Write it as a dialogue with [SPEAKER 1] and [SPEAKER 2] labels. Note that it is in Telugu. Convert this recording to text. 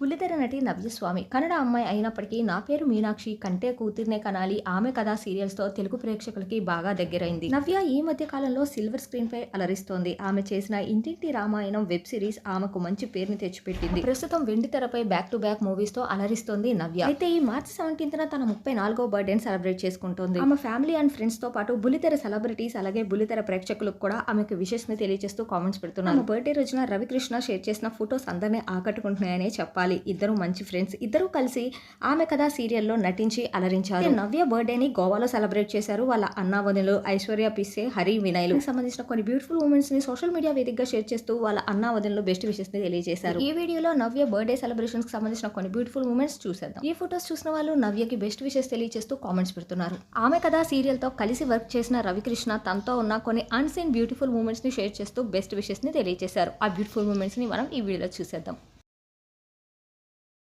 [SPEAKER 1] పులితెర నటి నవ్యస్వామి. కన్నడ అమ్మాయి అయినప్పటికీ నా పేరు మీనాక్షి. కంటే కూతుర్నే కనాలి. ఆమె కథా సీరియల్స్తో తెలుగు ప్రేక్షకులకి బాగా దగ్గరైంది. నవ్య ఈ మధ్య కాలంలో సిల్వర్ స్క్రీన్ పై అలరిస్తోంది. ఆమె చేసిన ఇంటింటి రామాయణం వెబ్ సిరీస్ ఆమెకు మంచి పేరుని తెచ్చిపెట్టింది. ప్రస్తుతం వెండి తెరపై బ్యాక్ టు బ్యాక్ మూవీస్తో అలరిస్తోంది నవ్య. అయితే ఈ మార్చి సెవెంటీన్త్ తన ముప్పై నాలుగో బర్త్డేని సెలబ్రేట్ చేసుకుంటోంది. ఆమె ఫ్యామిలీ అండ్ ఫ్రెండ్స్తో పాటు బులితెర సెలబ్రిటీస్ అలాగే బులితెర ప్రేక్షకులకు కూడా ఆమెకు విషెస్ని తెలియజేస్తూ కామెంట్స్ పెడుతున్నారు. బర్త్డే రోజున రవికృష్ణ షేర్ చేసిన ఫొటోస్ అందరినీ ఆకట్టుకుంటున్నాయనే చెప్పాలి. ఇద్దరు మంచి ఫ్రెండ్స్. ఇద్దరు కలిసి ఆమె కథ సీరియల్లో నటించి అలరించారు. నవ్య బర్త్డేని గోవాలో సెలబ్రేట్ చేశారు. వాళ్ళ అన్నావదులు ఐశ్వర్య పిస్సే హరి వినయ్లు. సంబంధించిన కొన్ని బ్యూటిఫుల్ మూమెంట్స్ని సోషల్ మీడియా వేదికగా షేర్ చేస్తూ వాళ్ళ అన్నావదులు బెస్ట్ విషెస్ని తెలియజేశారు. ఈ వీడియోలో నవ్య బర్త్డే సెలబ్రేషన్స్కి సంబంధించిన కొన్ని బ్యూటిఫుల్ మూమెంట్స్ చూసేద్దాం. ఈ ఫొటోస్ చూసిన వాళ్ళు నవ్యకి బెస్ట్ విషెస్ తెలియజేస్తూ కామెంట్స్ పెడుతున్నారు. ఆమె కథ సీరియల్తో కలిసి వర్క్ చేసిన రవికృష్ణ తనతో ఉన్న కొన్ని అన్సీన్ బ్యూటిఫుల్ మూమెంట్స్ని షేర్ చేస్తూ బెస్ట్ విషెస్ని తెలియజేశారు. ఆ బ్యూటిఫుల్ మూమెంట్స్ని మనం ఈ వీడియోలో చూసేద్దాం.